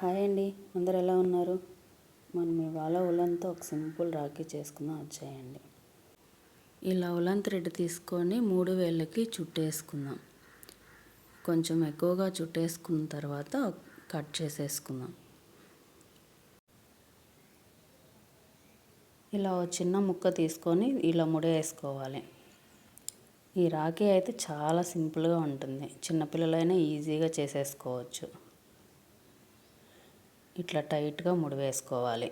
Hi అండి. అందరు ఎలా ఉన్నారు? మనం ఇవాళ ఉలంతో ఒక సింపుల్ రాఖీ చేసుకుందాం. వచ్చేయండి ఇలా ఉలన్ థ్రెడ్ తీసుకొని మూడు వేళ్ళకి చుట్టేసుకుందాం. కొంచెం ఎక్కువగా చుట్టేసుకున్న తర్వాత కట్ చేసేసుకుందాం. ఇలా ఒక చిన్న ముక్క తీసుకొని ఇలా ముడేసుకోవాలి. ఈ రాఖీ అయితే చాలా సింపుల్గా ఉంటుంది. చిన్నపిల్లలైనా ఈజీగా చేసేసుకోవచ్చు. ఇట్లా టైట్గా ముడివేసుకోవాలి.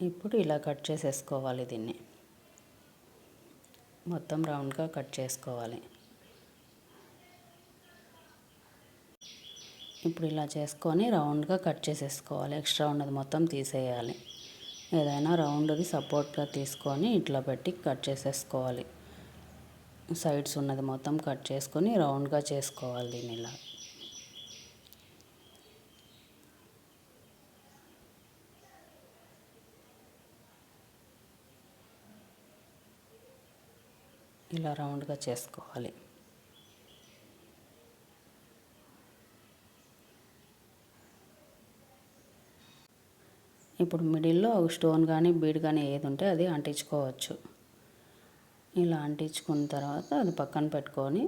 ఇప్పుడు ఇలా కట్ చేసేసుకోవాలి దీన్ని. మొత్తం రౌండ్గా కట్ చేసుకోవాలి. ఇప్పుడు ఇలా చేసుకొని రౌండ్గా కట్ చేసేసుకోవాలి. ఎక్స్ట్రా ఉన్నది మొత్తం తీసేయాలి. ఏదైనా రౌండ్ది సపోర్ట్గా తీసుకొని ఇట్లా పెట్టి కట్ చేసేసుకోవాలి. సైడ్స్ ఉన్నది మొత్తం కట్ చేసుకొని రౌండ్గా చేసుకోవాలి దీన్ని ఇలా. ఇలా రౌండ్గా చేసుకోవాలి. ఇప్పుడు మిడిల్లో ఒక స్టోన్ కానీ బీడ్ కానీ ఏది ఉంటే అది అంటించుకోవచ్చు. ఇలా అంటించుకున్న తర్వాత అది పక్కన పెట్టుకొని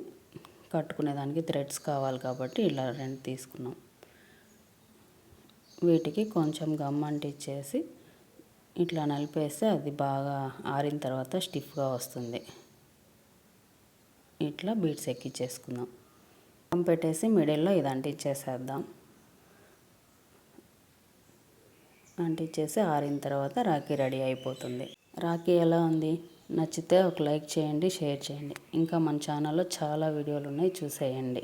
కట్టుకునేదానికి థ్రెడ్స్ కావాలి కాబట్టి ఇలా రెండు తీసుకున్నాం. వీటికి కొంచెం గమ్ అంటించేసి ఇట్లా నలిపేస్తే అది బాగా ఆరిన తర్వాత స్టిఫ్గా వస్తుంది. ఇట్లా బీట్స్ ఎక్కించేసుకుందాం గమ్ పెట్టేసి మిడిల్లో ఇది అంటించేసేద్దాం. అంటించేసి ఆరిన తర్వాత రాఖీ రెడీ అయిపోతుంది. రాఖీ ఎలా ఉంది? నచ్చితే ఒక లైక్ చేయండి షేర్ చేయండి. ఇంకా మన ఛానల్లో చాలా వీడియోలు ఉన్నాయి చూసేయండి.